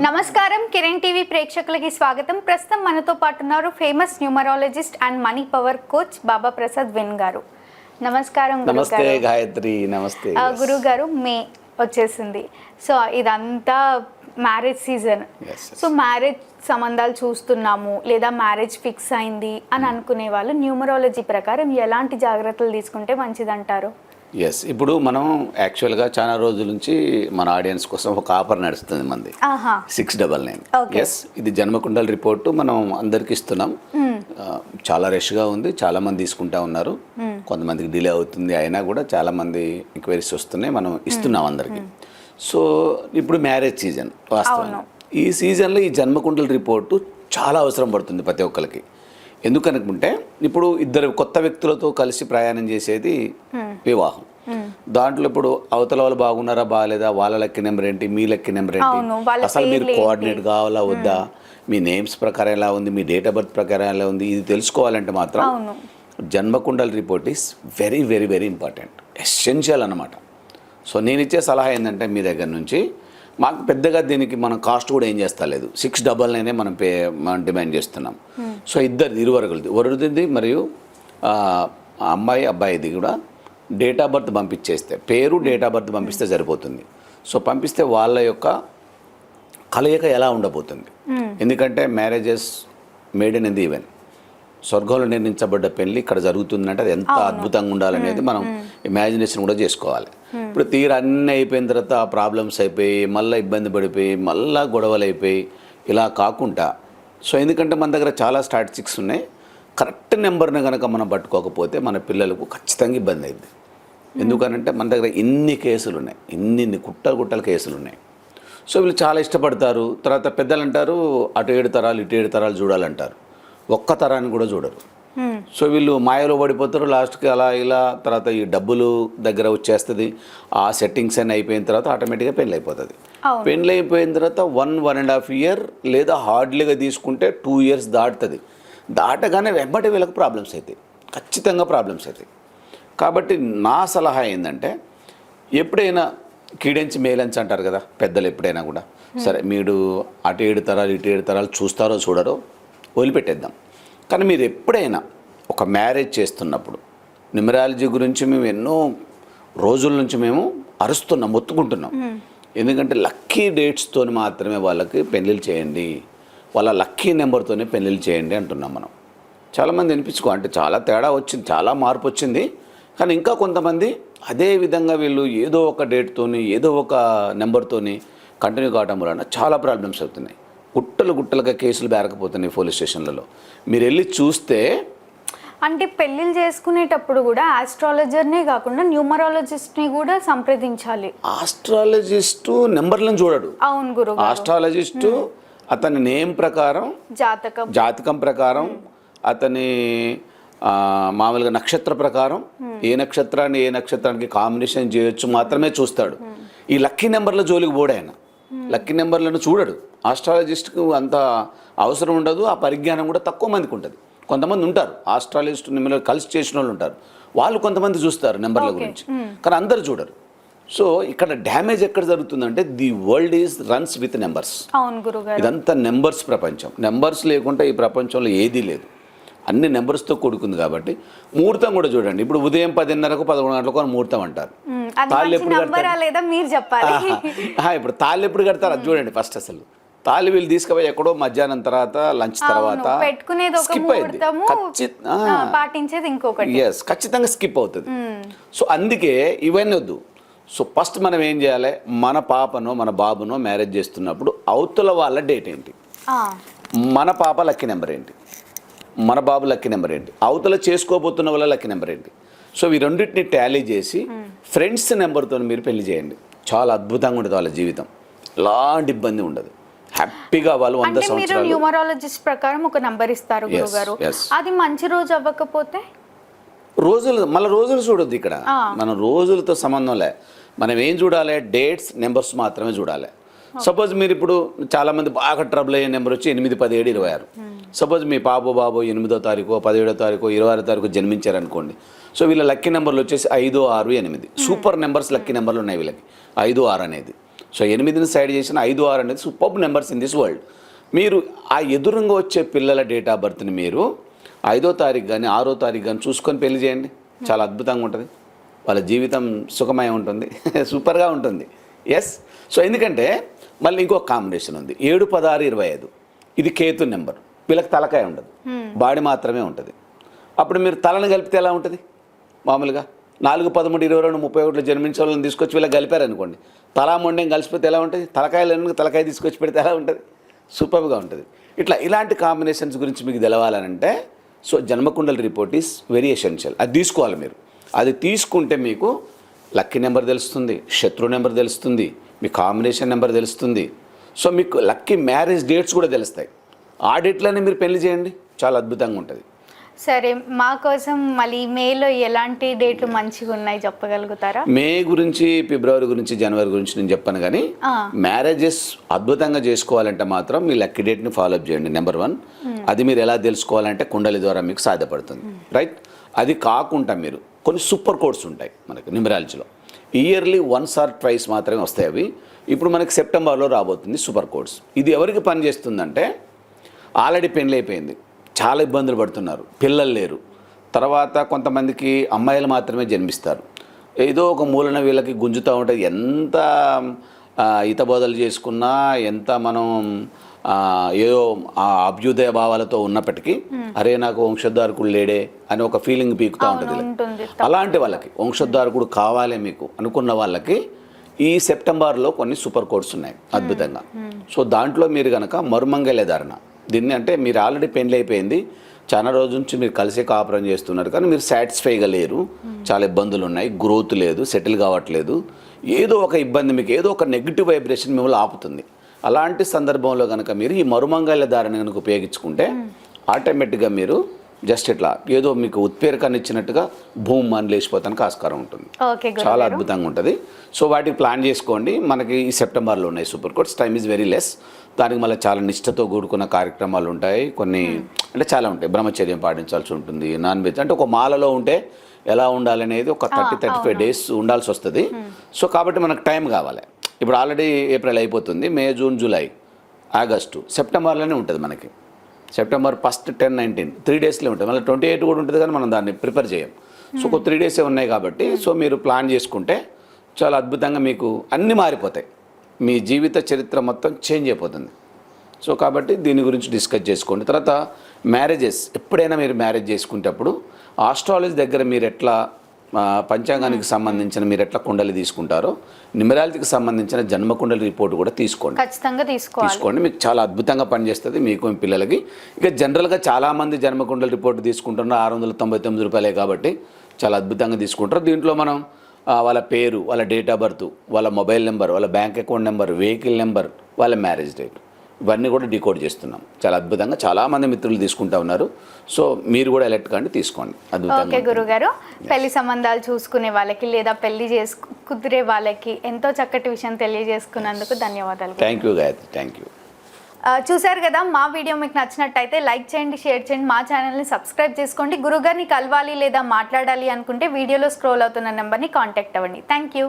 నమస్కారం కిరణ్ టీవీ ప్రేక్షకులకి స్వాగతం. ప్రస్తుతం మనతో పాటు ఉన్నారు famous numerologist and money power coach Baba Prasad Vin గారు. నమస్కారం నమస్తే గురుగారు గాయత్రి నమస్తే. ఆ, గురువు గారు మే వచ్చేసింది. సో ఇదంతా మ్యారేజ్ సీజన్. సో మ్యారేజ్ సంబంధాలు చూస్తున్నాము లేదా మ్యారేజ్ ఫిక్స్ అయింది అని అనుకునే వాళ్ళు న్యూమరాలజీ ప్రకారం ఎలాంటి జాగ్రత్తలు తీసుకుంటే మంచిదంటారు? ఎస్ ఇప్పుడు మనం యాక్చువల్గా చాలా రోజుల నుంచి మన ఆడియన్స్ కోసం ఒక ఆఫర్ నడుస్తుంది మంది. Six double nine. ఎస్ ఇది జన్మకుండల రిపోర్టు మనం అందరికి ఇస్తున్నాం. ఆ, చాలా రష్గా ఉంది. చాలా మంది తీసుకుంటా ఉన్నారు. కొంతమందికి డిలే అవుతుంది అయినా కూడా చాలా మంది ఎంక్వైరీస్ వస్తున్నాయి. మనం ఇస్తున్నాం అందరికి. సో ఇప్పుడు మ్యారేజ్ సీజన్ వాస్తవం ఈ సీజన్లో ఈ జన్మకుండల రిపోర్టు చాలా అవసరం పడుతుంది ప్రతి ఒక్కరికి ఎందుకనుకుంటే ఇప్పుడు ఇద్దరు కొత్త వ్యక్తులతో కలిసి ప్రయాణం చేసేది వివాహం. దాంట్లో ఇప్పుడు అవతల వాళ్ళు బాగున్నారా బాగాలేదా వాళ్ళ లెక్క నెంబర్ ఏంటి మీ లెక్క నెంబర్ ఏంటి అసలు మీరు? కోఆర్డినేట్ కావాలా వద్దా? మీ నేమ్స్ ప్రకారం ఎలా ఉంది మీ డేట్ ఆఫ్ బర్త్ ప్రకారం ఎలా ఉంది ఇది తెలుసుకోవాలంటే మాత్రం జన్మకుండల report is very very very important. Essential అన్నమాట. సో నేను ఇచ్చే సలహా ఏంటంటే మీ దగ్గర నుంచి మాకు పెద్దగా దీనికి మనం కాస్ట్ కూడా ఏం చేస్తలేదు. సిక్స్ డబల్ నైనే మనం పే మనం డిమాండ్ చేస్తున్నాం. సో ఇద్దరు ఇరువరకులది వరుదిది మరియు అమ్మాయి అబ్బాయిది కూడా డేట్ ఆఫ్ బర్త్ పంపించేస్తే పేరు డేట్ ఆఫ్ బర్త్ పంపిస్తే సరిపోతుంది. సో పంపిస్తే వాళ్ళ యొక్క కలయిక ఎలా ఉండబోతుంది? ఎందుకంటే marriages made in the heaven. స్వర్గంలో నిర్మించబడ్డ పెళ్ళి ఇక్కడ జరుగుతుందంటే అది ఎంత అద్భుతంగా ఉండాలనేది మనం ఇమాజినేషన్ కూడా చేసుకోవాలి. ఇప్పుడు తీర అన్నీ అయిపోయిన తర్వాత ప్రాబ్లమ్స్ అయిపోయి మళ్ళీ ఇబ్బంది పడిపోయి మళ్ళీ గొడవలు అయిపోయి ఇలా కాకుండా సో ఎందుకంటే మన దగ్గర చాలా స్టాటిస్టిక్స్ ఉన్నాయి. కరెక్ట్ నెంబర్ని కనుక మనం పట్టుకోకపోతే మన పిల్లలకు ఖచ్చితంగా ఇబ్బంది అయింది. ఎందుకనంటే మన దగ్గర ఇన్ని కేసులు ఉన్నాయి. ఇన్ని ఇన్ని కుట్టలు కుట్టల కేసులు ఉన్నాయి. సో వీళ్ళు చాలా ఇష్టపడతారు. తర్వాత పెద్దలు అంటారు అటు ఏడు తరాలు ఇటు ఏడు తరాలు చూడాలంటారు. ఒక్క తరాన్ని కూడా చూడరు. సో వీళ్ళు మాయలో పడిపోతారు. లాస్ట్కి అలా ఇలా తర్వాత ఈ డబ్బులు దగ్గర వచ్చేస్తుంది. ఆ సెట్టింగ్స్ అన్నీ అయిపోయిన తర్వాత ఆటోమేటిక్గా పెళ్ళి అయిపోతుంది. పెళ్ళి అయిపోయిన తర్వాత one one and half year లేదా హార్డ్లీగా తీసుకుంటే టూ ఇయర్స్ దాటుతుంది. దాటగానే వెంబడి వీళ్ళకి ప్రాబ్లమ్స్ అవుతాయి ఖచ్చితంగా ప్రాబ్లమ్స్ అవుతాయి కాబట్టి నా సలహా ఏంటంటే ఎప్పుడైనా కీడెంచి మేలంచి అంటారు కదా పెద్దలు ఎప్పుడైనా కూడా. సరే మీరు అటు ఏడు తరాలు ఇటు ఏడు తరాలు చూస్తారో చూడరో వదిలిపెట్టేద్దాం. కానీ మీరు ఎప్పుడైనా ఒక మ్యారేజ్ చేస్తున్నప్పుడు న్యూమరాలజీ గురించి మేము ఎన్నో రోజుల నుంచి మేము అరుస్తున్నాం మొత్తుకుంటున్నాం. ఎందుకంటే లక్కీ డేట్స్తో మాత్రమే వాళ్ళకి పెళ్ళిళ్ళు చేయండి వాళ్ళ లక్కీ నెంబర్తోనే పెళ్ళిళ్ళు చేయండి అంటున్నాం మనం. చాలామంది వినిపించుకో అంటే చాలా తేడా వచ్చింది చాలా మార్పు వచ్చింది. కానీ ఇంకా కొంతమంది అదే విధంగా వీళ్ళు ఏదో ఒక డేట్తోని ఏదో ఒక నెంబర్తోని కంటిన్యూ కావడం వలన చాలా ప్రాబ్లమ్స్ అవుతున్నాయి. గుట్టలు గుట్టలుగా కేసులు బేరకపోతున్నాయి పోలీస్ స్టేషన్లలో. మీరు వెళ్ళి చూస్తే అంటే పెళ్ళిళ్ళు చేసుకునేటప్పుడు కూడా ఆస్ట్రాలజర్నే కాకుండా న్యూమరాలజిస్ట్ని కూడా సంప్రదించాలి. ఆస్ట్రాలజిస్టు నెంబర్లను చూడడు. అవును గురువు ఆస్ట్రాలజిస్టు అతని నేమ్ ప్రకారం జాతకం. జాతకం ప్రకారం అతని మామూలుగా నక్షత్ర ప్రకారం ఏ నక్షత్రాన్ని ఏ నక్షత్రానికి కాంబినేషన్ చేయొచ్చు మాత్రమే చూస్తాడు. ఈ లక్కీ నెంబర్ల జోలికి పోడు ఆయన. లక్కీ నెంబర్లను చూడడు. ఆస్ట్రాలజిస్ట్కు అంత అవసరం ఉండదు ఆ పరిజ్ఞానం కూడా తక్కువ మందికి ఉంటుంది. కొంతమంది ఉంటారు ఆస్ట్రాలజిస్ట్ నెంబర్ కలిసి చేసిన వాళ్ళు ఉంటారు. వాళ్ళు కొంతమంది చూస్తారు నెంబర్ల గురించి. కానీ అందరు చూడరు. సో ఇక్కడ డ్యామేజ్ ఎక్కడ జరుగుతుందంటే the world is runs with numbers. ఇదంతా నెంబర్స్ ప్రపంచం. నెంబర్స్ లేకుండా ఈ ప్రపంచంలో ఏదీ లేదు. అన్ని నెంబర్స్తో కూడుకుంది కాబట్టి ముహూర్తం కూడా చూడండి. ఇప్పుడు ఉదయం పదిన్నరకు పదకొండు గంటలకు అని ముహూర్తం అంటారు. తాళ్ళు ఎప్పుడు. ఆహా, ఇప్పుడు తాళ్ళు ఎప్పుడు కడతారు? అది చూడండి ఫస్ట్ అసలు. తాళ్ళు వీళ్ళు తీసుకుపోయి ఎక్కడో మధ్యాహ్నం తర్వాత లంచ్ తర్వాత స్కిప్ అయింది. ఎస్ ఖచ్చితంగా స్కిప్ అవుతుంది. సో అందుకే ఇవన్నీ వద్దు. సో ఫస్ట్ మనం ఏం చేయాలి? మన పాపనో మన బాబునో మ్యారేజ్ చేస్తున్నప్పుడు అవతల వాళ్ళ డేట్ ఏంటి? మన పాప లక్కీ నెంబర్ ఏంటి? మన బాబు లక్కీ నెంబర్ ఏంటి? అవతల చేసుకోబోతున్న వాళ్ళ లక్కీ నెంబర్ ఏంటి? సో ఈ రెండింటిని టాలీ చేసి ఫ్రెండ్స్ నెంబర్తో మీరు పెళ్ళి చేయండి. చాలా అద్భుతంగా ఉంటుంది వాళ్ళ జీవితం. ఎలాంటి ఇబ్బంది ఉండదు. హ్యాపీగా వాళ్ళు వంద సంవత్సరాలు న్యూమరాలజిస్ట్ ప్రకారం ఒక నంబర్ ఇస్తారు గురుగారు. అది మంచి రోజు అవ్వకపోతే? రోజులు మళ్ళీ రోజులు చూడొద్దు ఇక్కడ. మనం రోజులతో సంబంధం లే. మనం ఏం చూడాలి? డేట్స్ నెంబర్స్ మాత్రమే చూడాలి. సపోజ్ మీరు ఇప్పుడు చాలా మంది బాగా ట్రబుల్ అయ్యే నెంబర్ వచ్చి ఎనిమిది పదిహేడు ఇరవై ఆరు. సపోజ్ మీ పాప బాబు ఎనిమిదో తారీఖు పదిహేడో తారీఖు ఇరవై ఆరో తారీఖు జన్మించారనుకోండి సో వీళ్ళ లక్కీ నెంబర్లు వచ్చేసి ఐదు ఆరు ఎనిమిది. సూపర్ నెంబర్స్ లక్కీ నెంబర్లు ఉన్నాయి వీళ్ళకి. ఐదు ఆరు అనేది. సో ఎనిమిదిని సైడ్ చేసిన ఐదు ఆరు అనేది super numbers in this world. మీరు ఆ ఎదురుగా వచ్చే పిల్లల డేట్ ఆఫ్ బర్త్ని మీరు ఐదో తారీఖు కానీ ఆరో తారీఖు కానీ చూసుకొని పెళ్ళి చేయండి. చాలా అద్భుతంగా ఉంటుంది. వాళ్ళ జీవితం సుఖమయం ఉంటుంది. సూపర్గా ఉంటుంది. ఎస్ సో ఎందుకంటే మళ్ళీ ఇంకో కాంబినేషన్ ఉంది. ఏడు పదహారు ఇరవై ఐదు. ఇది కేతు నెంబర్. వీళ్ళకి తలకాయ ఉండదు. బాడీ మాత్రమే ఉంటుంది. అప్పుడు మీరు తలను కలిపితే ఎలా ఉంటుంది? మామూలుగా నాలుగు పదమూడు ఇరవై రెండు ముప్పై ఒకటిలో జన్మించే వాళ్ళని తీసుకొచ్చి వీళ్ళకి కలిపారు అనుకోండి తలా మొండెం కలిసిపోతే ఎలా ఉంటుంది? తలకాయలు తలకాయ తీసుకొచ్చి పెడితే ఎలా ఉంటుంది? సూపర్గా ఉంటుంది. ఇట్లా ఇలాంటి కాంబినేషన్స్ గురించి మీకు తెలవాలనంటే సో జన్మకుండల రిపోర్ట్ ఈస్ వెరీ ఎసెన్షియల్ అది తీసుకోవాలి మీరు. అది తీసుకుంటే మీకు లక్కీ నెంబర్ తెలుస్తుంది శత్రు నెంబర్ తెలుస్తుంది మీ కాంబినేషన్ నెంబర్ తెలుస్తుంది. సో మీకు లక్కీ మ్యారేజ్ డేట్స్ కూడా తెలుస్తాయి. ఆ డేట్లోనే మీరు పెళ్ళి చేయండి. చాలా అద్భుతంగా ఉంటుంది. సరే మా కోసం మళ్ళీ మేలో ఎలాంటి డేట్లు మంచిగా ఉన్నాయి చెప్పగలుగుతారా? మే గురించి ఫిబ్రవరి గురించి జనవరి గురించి నేను చెప్పాను కానీ. మ్యారేజెస్ అద్భుతంగా చేసుకోవాలంటే మాత్రం మీ లక్కీ డేట్ని ఫాలో అప్ చేయండి నెంబర్ వన్. అది మీరు ఎలా తెలుసుకోవాలంటే కుండలి ద్వారా మీకు సాధ్యపడుతుంది. రైట్? అది కాకుండా మీరు కొన్ని సూపర్ కోడ్స్ ఉంటాయి మనకి న్యూమరాలజీలో. ఇయర్లీ వన్స్ ఆర్ ట్వైస్ మాత్రమే వస్తాయి అవి. ఇప్పుడు మనకి సెప్టెంబర్లో రాబోతుంది సూపర్ కోడ్స్. ఇది ఎవరికి పనిచేస్తుందంటే ఆల్రెడీ పెళ్ళి అయిపోయింది. చాలా ఇబ్బందులు పడుతున్నారు. పిల్లలు లేరు. తర్వాత కొంతమందికి అమ్మాయిలు మాత్రమే జన్మిస్తారు. ఏదో ఒక మూలన వీళ్ళకి గుంజుతూ ఉంటుంది ఎంత హితబోధలు చేసుకున్నా ఎంత మనం ఏదో ఆ అభ్యుదయ భావాలతో ఉన్నప్పటికీ అరే నాకు వంశధారకుడు లేడే అని ఒక ఫీలింగ్ పీకుతూ ఉంటుంది అలాంటి వాళ్ళకి వంశధారకుడు కావాలి మీకు అనుకున్న వాళ్ళకి ఈ సెప్టెంబర్లో కొన్ని సూపర్ కోడ్స్ ఉన్నాయి అద్భుతంగా. సో దాంట్లో మీరు కనుక మరుమంగళ్య ధారణ దీన్ని అంటే మీరు ఆల్రెడీ పెళ్ళి అయిపోయింది. చాలా రోజుల నుంచి మీరు కలిసి కాపురం చేస్తున్నారు. కానీ మీరు సాటిస్ఫైగా లేరు. చాలా ఇబ్బందులు ఉన్నాయి. గ్రోత్ లేదు. సెటిల్ కావట్లేదు. ఏదో ఒక ఇబ్బంది మీకు ఏదో ఒక నెగిటివ్ వైబ్రేషన్ మిమ్మల్ని ఆపుతుంది. అలాంటి సందర్భంలో కనుక మీరు ఈ మరుమంగళ్య ధారణ కనుక ఉపయోగించుకుంటే ఆటోమేటిక్గా మీరు జస్ట్ ఇట్లా ఏదో మీకు ఉత్పేరకాన్ని ఇచ్చినట్టుగా భూమి అని లేచిపోతానికి ఆస్కారం ఉంటుంది. చాలా అద్భుతంగా ఉంటుంది. సో వాటికి ప్లాన్ చేసుకోండి. మనకి ఈ సెప్టెంబర్లో ఉన్నాయి super quotes time is very less. దానికి మళ్ళీ చాలా నిష్ఠతో కూడుకున్న కార్యక్రమాలు ఉంటాయి. కొన్ని అంటే చాలా ఉంటాయి. బ్రహ్మచర్యం పాటించాల్సి ఉంటుంది. నాన్ వెజ్ అంటే ఒక మాలలో ఉంటే ఎలా ఉండాలనేది ఒక థర్టీ థర్టీ ఫైవ్ డేస్ ఉండాల్సి వస్తుంది. సో కాబట్టి మనకు టైం కావాలి. ఇప్పుడు ఆల్రెడీ ఏప్రిల్ అయిపోతుంది. మే జూన్ జూలై ఆగస్టు సెప్టెంబర్లోనే ఉంటుంది మనకి. September first ten nineteen three డేస్లో ఉంటుంది. మళ్ళీ ట్వంటీ ఎయిట్ కూడా ఉంటుంది కానీ మనం దాన్ని ప్రిపేర్ చేయం. సో ఒక త్రీ డేసే ఉన్నాయి కాబట్టి సో మీరు ప్లాన్ చేసుకుంటే చాలా అద్భుతంగా మీకు అన్నీ మారిపోతాయి. మీ జీవిత చరిత్ర మొత్తం చేంజ్ అయిపోతుంది. సో కాబట్టి దీని గురించి డిస్కస్ చేసుకోండి. తర్వాత మ్యారేజెస్ ఎప్పుడైనా మీరు మ్యారేజ్ చేసుకునేటప్పుడు ఆస్ట్రాలజీ దగ్గర మీరు ఎట్లా పంచాంగానికి సంబంధించిన మీరు ఎట్లా కుండలి తీసుకుంటారో న్యూమరాలజీకి సంబంధించిన జన్మ కుండలి రిపోర్ట్ కూడా తీసుకోండి. ఖచ్చితంగా తీసుకోవాలి. తీసుకోండి. మీకు చాలా అద్భుతంగా పనిచేస్తుంది మీకు మీ పిల్లలకి. ఇక జనరల్గా చాలామంది జన్మకుండల రిపోర్ట్ తీసుకుంటున్నారు. ఆరు వందల తొంభై తొమ్మిది రూపాయలే కాబట్టి చాలా అద్భుతంగా తీసుకుంటారు. దీంట్లో మనం వాళ్ళ పేరు వాళ్ళ డేట్ ఆఫ్ బర్త్ వాళ్ళ మొబైల్ నెంబర్ వాళ్ళ bank account number vehicle number వాళ్ళ మ్యారేజ్ డేట్ ఇవన్నీ కూడా డికోడ్ చేస్తున్నాం. చాలా అద్భుతంగా చాలామంది మిత్రులు తీసుకుంటా ఉన్నారు. సో మీరు కూడా ఎలర్ట్ కండి తీసుకోండి. ఓకే గురుగారు. పెళ్ళి సంబంధాలు చూసుకునే వాళ్ళకి లేదా పెళ్ళి చేసుకు కుదిరే వాళ్ళకి ఎంతో చక్కటి విషయం తెలియజేసుకున్నందుకు ధన్యవాదాలు thank you Gayatri thank you చూశారు కదా మా వీడియో మీకు నచ్చినట్టయితే లైక్ చేయండి షేర్ చేయండి మా ఛానల్ని సబ్స్క్రైబ్ చేసుకోండి. గురుగారిని కలవాలి లేదా మాట్లాడాలి అనుకుంటే వీడియోలో స్క్రోల్ అవుతున్న నెంబర్ని కాంటాక్ట్ అవ్వండి. Thank you.